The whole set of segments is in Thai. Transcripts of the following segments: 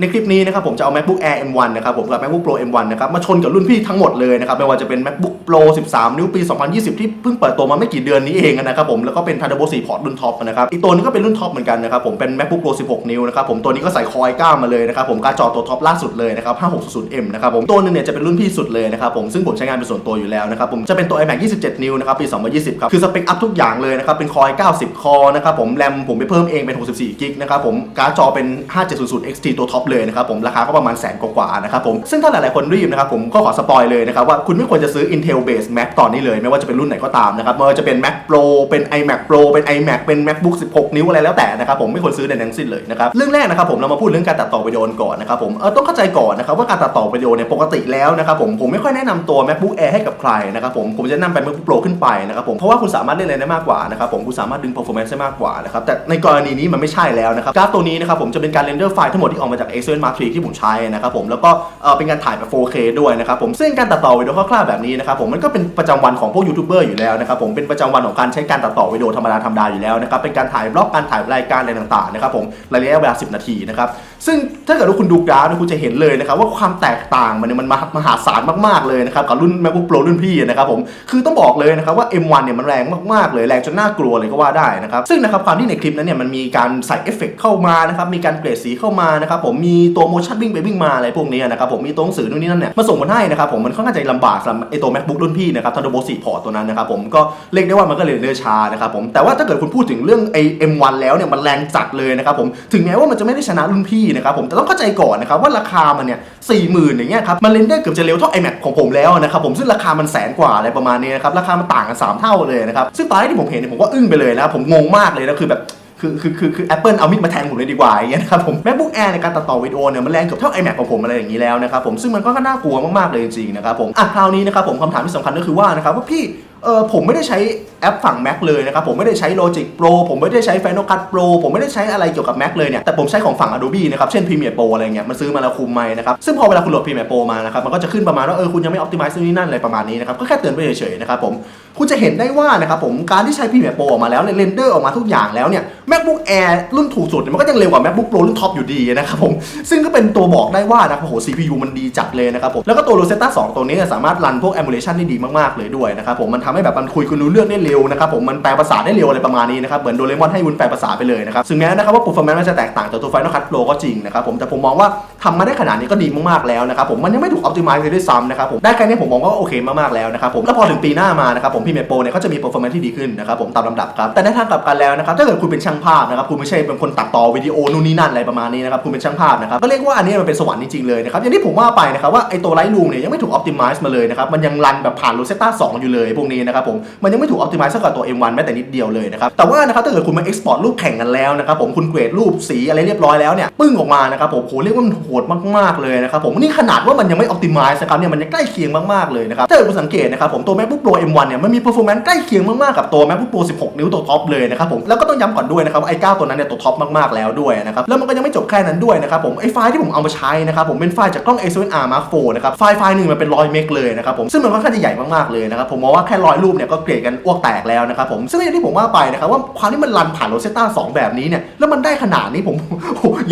ในคลิปนี้นะครับผมจะเอา macbook air m1 นะครับผมกับ macbook pro m1 นะครับมาชนกับรุ่นพี่ทั้งหมดเลยนะครับไม่ว่าจะเป็น macbook pro 13 นิ้วปี 2020 ที่เพิ่งเปิดตัวมาไม่กี่เดือนนี้เองนะครับผมแล้วก็เป็น thunderbolt 4 port รุ่นท็อปนะครับอีกตัวนึงก็เป็นรุ่นท็อปเหมือนกันนะครับผมเป็น macbook pro 16 นิ้วนะครับผมตัวนี้ก็ใส่คอย9มาเลยนะครับผมการ์ดจอตัวท็อปล่าสุดเลยนะครับ 5600M นะครับผมตัวนึงเนี่ยจะเป็นรุ่นพี่สุดเลยนะครับผมซึ่งผมใช้งานเป็นส่วนตัวอยู่แล้วนะครับผมจะเป็นตัว iMac 27 นิ้วนะครับปี 2020 ครับคือสเปคอัพทุกอย่างเลยนะครับเป็นคอย 90 คอนะครับผมแรมผมไปเพิ่มเองเป็น 64กิกนะครับผมการ์ดจอเป็น 5700 XT ตัวท็อปเลยนะครับผมราคาก็ประมาณแสนกว่าๆนะครับผมซึ่งถ้าหลายๆคนรีบนะครับผมก็ขอสปอยเลยนะครับว่าคุณไม่ควรจะซื้อ Intel base Mac ตอนนี้เลย ไม่ว่าจะเป็นรุ่นไหนก็ตามนะครับไม่ว่าจะเป็น Mac Pro เป็น iMac Pro เป็น iMac เป็น MacBook 16 นิ้วอะไรแล้วแต่นะครับผมไม่ควรซื้อในทั้งสิ้นเลยนะครับเรื่องแรกนะครับผมเรามาพูดเรื่องการตัดต่อวิดีโอก่อนนะครับผมเออต้องเข้าใจก่อนนะครับว่าการตัดต่อวิดีโอเนี่ยปกติแล้วนะครับผมผมไม่ค่อยแนะนำตัว MacBook Air ให้กับใครนะครับผมผมจะนะนำไป MacBook Pro ขึ้นไปนะครับผมเพราะว่าคุณสามารถเล่นอะไรได้มากกว่านะครับผมคุณสามารถดึง performance ได้มากกว่านะครับแต่ในกรณีนี้มันไม่ใช่แล้วนะครับการ์ดตัวนี้นะครับผมจะเป็นการเรนเดอร์ไฟล์ทั้งหมดที่ออกมาจาก a 7 Mark III ที่ผมใช้นะครับผมแล้วก็เป็นการถ่ายแบบ 4K ด้วยนะครับผมซึ่งการตัดต่อวิดีโอคร่าวๆแบบนี้นะครับผมมันก็เป็นประจำวันของพวกยูทูบเบอร์อยู่แล้วนะครับผมเป็นประจำวันของการใช้การตัดต่อวิดีโอธรรมดาธรรมดาอยู่แล้วนะครับเป็นการถ่ายบล็อกการถ่ายรายการอะไรต่างๆนะครับผมระยะเวลา 10 นาทีนะครับ ซึ่งถ้าเกิดว่าคุณดูกราฟเนี่ยคุณจะเห็นเลยนะครับว่าความแตกต่างมันเนี่ยมันมหาศาลมากๆเลยนะครับกับรุ่น MacBook Pro รุ่นพี่นะครับผมคือต้องบอกเลยนะครับว่า M1 เนี่ยมันแรงมากๆเลยแรงจนน่ากลัวเลยก็ว่าได้นะครับซึ่งนะครับความที่ในคลิปนั้นเนี่ยมันมีการใส่เอฟเฟกต์เข้ามานะครับมีการเกรดสีเข้ามานะครับผมมีตัว motion วิ่งไปวิ่งมาอะไรพวกนี้นะครับผมมีตัวหนังสือนู่นนี่นั่นเนี่ยมาส่งมาให้นะครับผมมันค่อนข้างจะลำบากสำหรับไอตัว MacBook รุ่นพี่นะครับ Thunderbolt 4 port ตัวนั้นนะครับผมก็เรียกได้ว่ามันก็เลยเนื้อช้านะครับผมแต่ว่าถ้าเกิดคุณพูดถึงเรื่องไอ M1 แล้วเนี่ยมันแรงจัดเลยนะครับผมถึงแม้ว่ามันจะไม่ได้ชนะรุ่นพี่นะครับผมแต่ต้องเข้าใจก่อนนะครับว่าราคามันเนี่ยสี่หมื่นอย่างเงี้ยครับมันเรนเดอร์เกือบจะเร็วเท่า iMac ของผมแล้วนะครับผมซึ่งราคามันแสนกว่าอะไรประมาณนี้นะครับราคามันต่างกัน 3 เท่าเลยนะครับซึ่งตอนแรกที่ผมเห็นเนี่ยผมก็อึ้งไปเลยนะครับผมงงมากเลยนะคือแบบคือคือคือคือ Apple เอามิดมาแทงผมเลยดีกว่าอย่างเงี้ยนะครับผม MacBook Air ในการตัดต่อวิดีโอเนี่ยมันแรงเกือบเท่า iMac ของผมอะไรอย่างนี้แล้วนะครับผมซึ่งมันก็น่ากลัวมากๆเลยจริงๆนะครับผมอะคราวนี้นะครับผมคำถามที่สำคัญก็คือว่านะครับว่าพี่ เออผมไม่ได้ใช้แอปฝั่ง Mac เลยนะครับ ผมไม่ได้ใช้ Logic Pro ผมไม่ได้ใช้ Final Cut Pro ผมไม่ได้ใช้อะไรเกี่ยวกับ Mac เลยเนี่ยแต่ผมใช้ของฝั่ง Adobe นะครับ เช่น Premiere Pro อะไรเงี้ยมันซื้อมาแล้วคุมไหมนะครับ ซึ่งพอเวลาคุณโหลด Premiere Pro มานะครับมันก็จะขึ้นประมาณว่าเออคุณยังไม่ optimize นู่นนี่นั่นอะไรประมาณนี้นะครับก็แค่เตือนไปเฉยๆนะครับผมคุณจะเห็นได้ว่านะครับผมการที่ใช้ Premiere Pro ออกมาแล้วเรนเดอร์ออกมาทุกอย่างแล้วเนี่ย MacBook Air รุ่นถูกสุดมันก็ยังเร็วกว่า MacBook Pro รุ่นท็อปอยู่ดีนะครับผม ซึ่งก็เป็นตัวบอกได้ว่านะครับโห CPU มันดีจัดเลยนะครับผม แล้วก็ตัว Rosetta 2 ตัวนี้สามารถรันพวก emulation ได้ดีมากๆเลยด้วยนะครับผม มันทำให้แบบมันคุยคุณรู้เรื่องได้เร็วนะครับผม มันแปลภาษาได้เร็วอะไรประมาณนี้นะครับเหมือนโดเรมอนให้วุ้นแปลภาษาไปเลยนะครับซึ่งแม้นะครับว่า performance มันจะแตกต่างจากตัว Final Cut Pro ก็จริงนะครับผมแต่ผมมองว่าทำมาได้ขนาดนี้ก็ดีมากๆแล้วนะครับผมมันยังไม่ถูก optimize เลยด้วยซ้ำนะครับผมได้แค่นี้ผมมองว่าโอเคมากๆแล้วนะครับผมแล้วพอถึงปีหน้ามานะครับผม Premiere Pro เนี่ยก็จะมี performance ที่ดีขึ้นนะครับผมตามลำดับครับแต่ในทางกลับกันแล้วนะครับถ้าเกิดคุณเป็นช่างภาพนะครับคุณไม่ใช่เป็นคนตัดต่อวิดีโอนู่นนี่นั่นอะไรประมาณนี้นะครับคุณเป็นช่างภาพนะครับก็เรียกว่าอันนี้มันเป็นสวรรค์จริงๆเลยนะครับอย่างที่ผมว่าไปนะครับว่าไอตัว Lightroom เนี่ยยังไม่ถูก optimize มาเลยนะครับมันยังรันแบบผ่าน Rosetta 2อยู่เลยพวกนี้นะครับผมมันยังไม่ถูก optimize สักกับตัว M1 แม้แต่นิดเดียวเลยนะครับแต่ว่านะครับถ้าเกิดคุณมา export รูปแข่งกันแล้วนะครับผมคุณเกรดรูปสีอะไรเรียบร้อยแล้วเนี่ยปึ้งออกมานะครับผมโหเรียกว่ามันโหดมากๆเลยนะครับผมนี่ขนาดว่ามันยังไม่ optimize นะครับเนี่ยมันยังใกล้เคียงมากๆเลยนะครับถ้าเกิดคุณสังเกตนะครับผมตัว MacBook Pro M1 เนี่ยมันมี performance ใกล้เคียงมากๆกับตัว MacBook Pro 16 นิ้วตัวท็อปเลยนะครับผมแล้วก็ต้องย้ำก่อนด้วยนะครับไอ้9ตัวนั้นเนี่ยตัวท็อปมากๆแล้วด้วยนะครับแล้วมันก็ยังไม่จบแค่นั้นด้วยนะครับผมไอ้ไฟล์ที่ผมเอามาใช้นะครับผมเป็นไฟล์จากกล้อง A7R Mark IV นะครับไฟล์ไฟล์หนึ่งมันเป็นร้อยเมกเลยนะครับผมซึ่งมันค่อนข้างจะใหญ่มากๆเลยนะครับผมมองว่าแค่ร้อยรูปเนี่ยก็เกรดกันอ้วกแตกแล้วนะครับผมซึ่งอย่างที่ผมว่าไปนะครับว่าความที่มันรันผ่าน Rosetta 2แบบนี้เนี่ยแล้วมันได้ขนาดนี้ผม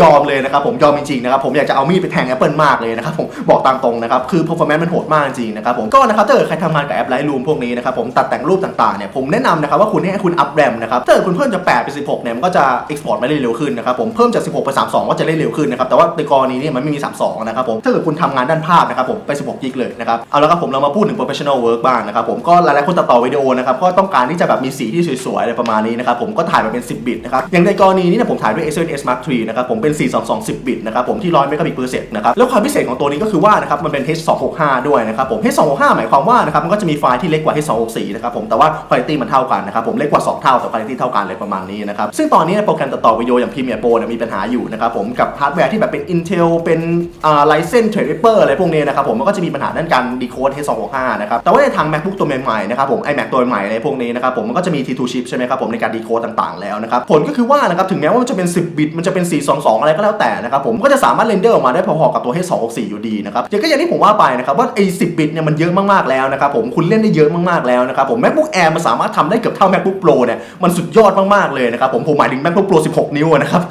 ยอมเลยนะครับผมยอมจริงๆนะครับผมอยากจะเอามีดไปแทง Apple มากเลยนะครับผมบอกตามตรงนะครับคือ performance มันโหดมากจริงนะครับผมก็นะครับถ้าเกิดใครทำงานกับแอป Lightroom พวกนี้นะครับผมตัดแต่งรูปต่างๆเนี่ยผมแนะนำนะครับว่าคุณให้คุณอัพแรมนะครับถ้าเกิดคุณเพิ่มจาก8ไป16เนี่ยมันก็จะ export มาได้เร็วขึ้นนะครับผมเพิ่มจาก 16ไป32 ก็จะได้เร็วขึ้นนะครับแต่ว่าในกรณีนี้มันไม่มี 32 นะครับผมถ้าเกิดคุณทำงานด้านภาพนะครับผมไป 16กิกเลยนะครับเอาละครับผมเรามาพูดถึง professional work บ้างนะครับผมก็หลายๆคนตัดต่อวิดีโอนะครับก็ต้องการที่จะแบบมีสีที่สวยๆอะไรประมาณนี้นะครับผมก็ถ่ายมาเป็น 10 บิตนะครับอย่างในกรณีนี้เนี่ยผมถ่ายด้วย A7S Mark III นะครับผมเป็น 422 10 บิตนะครับผมที่100เมกะบิตเปอร์เซ็นต์นะครับแล้วความพิเศษของตัวนี้ก็คือว่านะครับมันเป็น H265 ด้วยนะครับผม H265 หมายความว่านะครับมันก็จะมีไฟล์ที่เล็กกว่า H264 ีนะครับผมแต่ว่าคุณภาพมันเท่ากันนะครับผมเล็กกว่า 2 เท่าแต่คุณภาพเท่ากันเลยประมาณนี้นะครับซึ่งตอนนี้โปรแกรมตัดต่อวิดีโออย่าง Premiere Pro เนี่ยมีปัญหาอยู่นะครับผมกับฮาร์ดแวร์ที่แบบเป็น Intel เป็นอ่า Ryzen Threadripper อะไรพวกนี้นะครับผมมันก็จะมีปัญหาด้านการ decode H265 นะครับแต่ว่าในทาง MacBook ตัวใหม่ๆนะครับผม iMac ตัวใหม่อะไรพวกนี้นะครับผมมันก็จะมี T2 chip ใช่ไหมครับผมในการ decode ต่างๆ แล้วนะครับผลก็คือว่านะครับถึงแม้ว่ามันจะเป็น 10 บิตมันจะเป็น 422 อะไรก็แล้วแต่นะครับผมก็จะสามารถเรนเดอร์ออกมาได้พอๆกับตัว H264 อยู่ดีนะครับอย่างก็อย่างที่ผมว่าไปนะครับว่าไอ้10 บิตเนี่ยมันเยอะมากๆแล้วนะครับผมคุณเล่นได้เยอะมากๆแล้วนะครับผม MacBook Air มันสามารถทำได้เกือบเท่า MacBook Pro เนี่ยมันสุดยอดมากๆเลยนะครับผมผมหมายถึง MacBook Pro 16 นิ้วนะครับ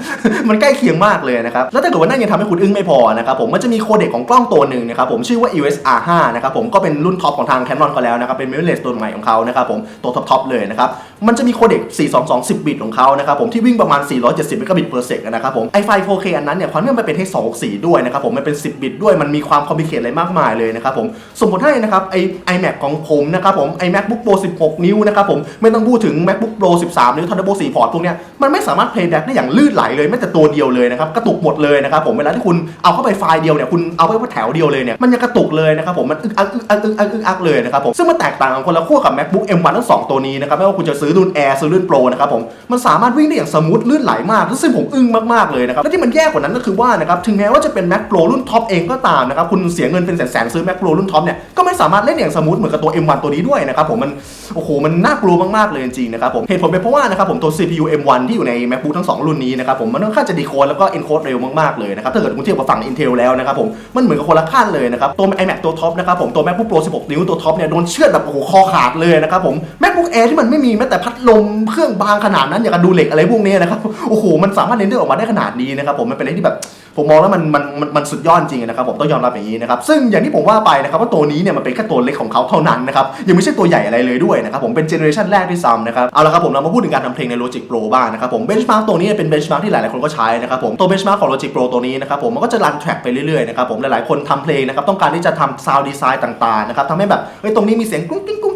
มันใกล้เคียงมากเลยนะครับ แล้วถ้าเกิดว่านั่นยังทำให้คุณอึ้งไม่พอนะครับผมมันจะมีโคเด็กของกล้องตัวหนึ่งนะครับผมชื่อว่า EOS R5 นะครับผมก็เป็นรุ่นท็อปของทาง Canon ก็แล้วนะครับเป็น mirrorless ตัวใหม่ของเขานะครับผมตัวท็อปๆเลยนะครับมันจะมีโคเด็ก422 10 บิตของเขานะครับผมที่วิ่งประมาณ 470 megabit per sec นะครับผมไอไฟ 4K อันนั้นเนี่ยความที่มันเป็น H264 ด้วยนะครับผมมันเป็น 10 บิตด้วยมันมีความคอมพลีเคทอะไรมากมายเลยนะครับผมสมมติให้นะครับไอ iMac ของผมนะครับผมไอ MacBook Pro 16 นิ้วนะครับผมไม่ต้องพูดถึง MacBook Pro 13 นิ้ว Thunderbolt 4พอร์ตพวกเนี้ยมันไม่สามารถ playback ได้อย่างลื่นไหลเลยแม้แต่ตัวเดียวเลยนะครับกระตุกหมดเลยนะครับผมเวลาที่คุณเอาเข้าไปไฟล์เดียวเนี่ยคุณเอาไปแถวเดียวเลยเนี่ยมันยังกระตุกเลยนะครับผมมันอึกอักอึกอักอึกอักอึกอักเลยนะครับผมซึ่งมันแตกต่างกันคนละขั้วกับ MacBook M1 ทั้งสองตัวนี้นะครับไม่ว่าคุณจะซื้อรุ่น Air ซื้อรุ่น Pro นะครับผมมันสามารถวิ่งได้อย่างสมูทลื่นไหลมากซึ่งผมอึ้งมากๆเลยนะครับและที่มันแย่กว่านั้นก็คือว่านะครับถึงแม้ว่าจะเป็น Mac Pro รุ่นท็อปเองก็ตามนะครับคุณเสียเงินเป็นแสนๆซื้อ Mac Pro รุ่นท็อปเนี่ยก็ไม่สามารถเล่นอย่างสมูทเหมือนกับตัว M1 ตัวนี้ด้วยนะครับผมมันโอ้โหมันน่ากลัวมากๆเลยจริงๆนะครับผมเหตุผลเป็นเพราะว่านะครับผมตัว CPU M1 ที่อยู่ใน MacBook ทั้งสองรุ่นนี้นะครับผมมันค่อนข้างจะดีโคดแล้วก็ encode เร็วมากๆเลยนะครับถ้าเกิดคุณเทียบกับฝั่ง Intel แล้วนะครับผมมันเหมือนกับคนละขั้นเลยนะครับตัว iMac ตัวท็อปนะครับผมตัว MacBook Pro 16 นิ้วตัวท็อปเนี่ยโดนเชือดแบบโอ้โหคอขาดเลยนะครับผม MacBook Air ที่มันไม่มีแม้แต่พัดลมเครื่องบางขนาดนั้นอย่างกับดูเหล็กอะไรพวกนี้นะครับโอ้โหมันสามารถเรนเดอร์ออกมาได้ขนาดนี้นะครับผมมันเป็นอะไรที่แบบ ผมมองแล้วมันมันมันมันสุดยอดจริงนะครับผมต้องยอมรับอย่างนี้นะครับซึ่งอย่างที่ผมว่าไปนะครับว่าตัวนี้เนี่ยมันเป็นแค่ตัวเล็กของเขาเท่านั้นนะครับยังไม่ใช่ตัวใหญ่อะไรเลยด้วยนะครับผมเป็นเจเนอเรชันแรกที่ซ้ำนะครับเอาละครับผมเรามาพูดถึงการทำเพลงใน Logic Pro บ้างนะครับผมเบนช์มาร์กตัวนี้เป็นเบนช์มาร์กที่หลายๆคนก็ใช้นะครับผมตัวเบนช์มาร์กของ Logic Pro ตัวนี้นะครับผมมันก็จะรันแทร็กไปเรื่อยๆนะครับผมหลายๆคนทำเพลงนะครับต้องการที่จะทำซาวด์ดีไซน์ต่างๆนะครับทำให้แบบเฮ้ยตรงนี้มีเสียงกุ้งกิ้งกุ้ง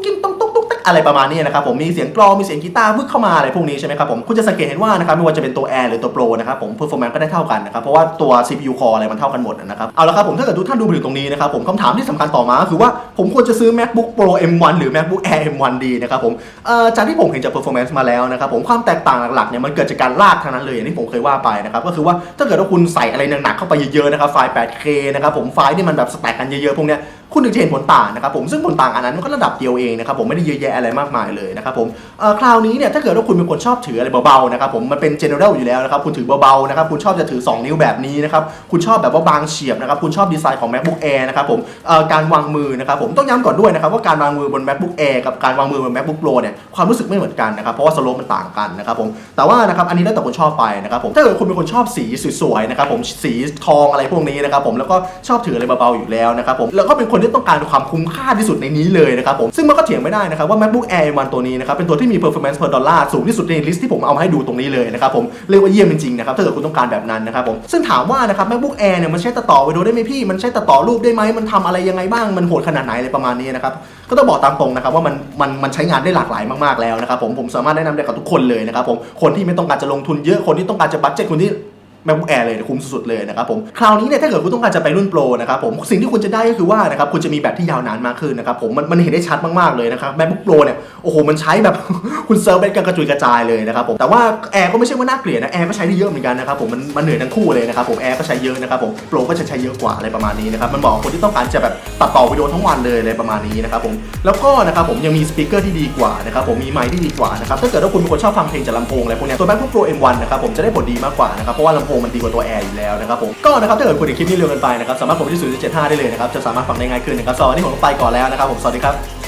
อะไรประมาณนี้นะครับผมมีเสียงกลองมีเสียงกีตาร์วึกเข้ามาอะไรพวกนี้ใช่ไหมครับผมคุณจะสังเกตเห็นว่านะครับไม่ว่าจะเป็นตัว Air หรือตัว Pro นะครับผม performance ก็ได้เท่ากันนะครับเพราะว่าตัว CPU core อะไรมันเท่ากันหมดนะครับเอาละครับผมถ้าเกิดทุกท่านดูมาถึงตรงนี้นะครับผมคำถามที่สำคัญต่อมาคือว่าผมควรจะซื้อ MacBook Pro M1 หรือ MacBook Air M1 ดีนะครับผมจากที่ผมเห็นจาก performance มาแล้วนะครับผมความแตกต่างหลักๆเนี่ยมันเกิดจากการลากทั้งนั้นเลยอย่างที่ผมเคยว่าไปนะครับก็คือว่าถ้าเกิดว่าคุณใส่อะไรหนักๆเข้าไปเยอะๆนะครับไฟล์ 8K นะครับผมไฟล์ที่มันแบบสแต็กกันเยอะๆพวกเนี้ย คุณถึงจะเห็นผลต่างนะครับผมซึ่งผลต่างอันนั้นมันก็ระดับเดียวเองนะครับผมไม่ได้เยอะแยะอะไรมากมายเลยนะครับผมคราวนี้เนี่ยถ้าเกิดว่าคุณเป็นคนชอบถืออะไรเบาๆนะครับผมมันเป็น general อยู่แล้วนะครับคุณถือเบาๆนะครับคุณชอบจะถือ 2 นิ้วแบบนี้นะครับคุณชอบแบบว่าบางเฉียบนะครับคุณชอบดีไซน์ของ MacBook Air นะครับผมการวางมือนะครับผมต้องย้ำก่อนด้วยนะครับว่าการวางมือบน MacBook Air กับการวางมือบน MacBook Pro เนี่ยความรู้สึกไม่เหมือนกันนะครับเพราะว่าสโลปมันต่างกันนะครับผมแต่ว่านะครับอันนี้แล้วแต่คนชอบไปนะครับผมถ้าเกิดคุณเป็นคนชอบสีสวยๆนะครับผมสีทองอะไรพวกนี้นะครับผมแล้วก็ชอบถืออะไรเบาๆอยู่แล้วนะครับผมแล้วก็เป็นคนที่ต้องการความคุ้มค่าที่สุดในนี้เลยนะครับผมซึ่งมันก็เถียงไม่ได้นะครับว่า MacBook Air M1 ตัวนี้นะครับเป็นตัวที่มี performance per dollar สูงที่สุดในลิสต์ที่ผมเอามาให้ดูตรงนี้เลยนะครับผมเรียกว่าเยี่ยมจริงๆนะครับถ้าเกิดคุณต้องการแบบนั้นนะครับผมซึ่งถามว่านะครับ MacBook Air เนี่ยมันใช้ตัดต่อวิดีโอได้ไหมพี่ มันใช้ตัดต่อรูปได้ไหมมันทำอะไรยังไงบ้างมันโหดขนาดไหนอะไรประมาณนี้นะครับก็ต้องบอกตามตรงนะครับว่ามันมันมันใช้งานได้หลากหลายมากๆแล้วนะครับผมผมสามารถแนะนำได้กับทุกคนเลยนะครับผมคนที่ไม่ต้องการจะลงทุนเยอะคนที่ต้องการจะบัตเจ็ตคนที่ MacBook Air เลยคุ้มสุดๆเลยนะครับผมคราวนี้เนี่ยถ้าเกิดคุณต้องการจะไปรุ่นโปรนะครับผมสิ่งที่คุณจะได้ก็คือว่านะครับคุณจะมีแบตที่ยาวนานมากขึ้นนะครับผมมันมันเห็นได้ชัดมากๆเลยนะครับ MacBook Pro เนี่ยโอ้โหมันใช้แบบ คุณเซิร์ฟไปกันกระจุยกระจายเลยนะครับผมแต่ว่า Air ก็ไม่ใช่ว่าน่าเกลียดนะ Air ก็ใช้ได้เยอะเหมือนกันนะครับผมมันมันเหนื่อยทั้งคู่เลยนะครับผม Air ก็ใช้เยอะนะครับผม Pro ก็จะใช้เยอะกว่าอะไรประมาณนี้นะครับมันบอกคนที่ต้องการจะแบบตัดต่อวิดีโอทั้งวันเลยอะไรประมาณนี้นะครับผมแล้วก็นะครับผมยังมีสปีกเกอร์ที่ดีกว่านะครับผมมีไมค์ที่ดีกว่านะครับถ้าเกิดว่าคุณเป็นคนชอบฟังเพลงจากลำโพงอะไรพวกเนี้ยตัว MacBook Pro M1 นะครับผมจะได้ผลดีมากกว่านะครับเพราะว่าลำโพงมันดีกว่าตัวแอร์อยู่แล้วนะครับผมก็นะครับถ้าเกิดคุณเห็กคลิปนี้เร็วเกินไปนะครับสามารถผมที่0.75ได้เลยนะครับจะสามารถฟังได้ง่ายขึ้นนะครับสำหรับวันนี้ผมต้องไปก่อนแล้วนะครับผมสวัสดีครับ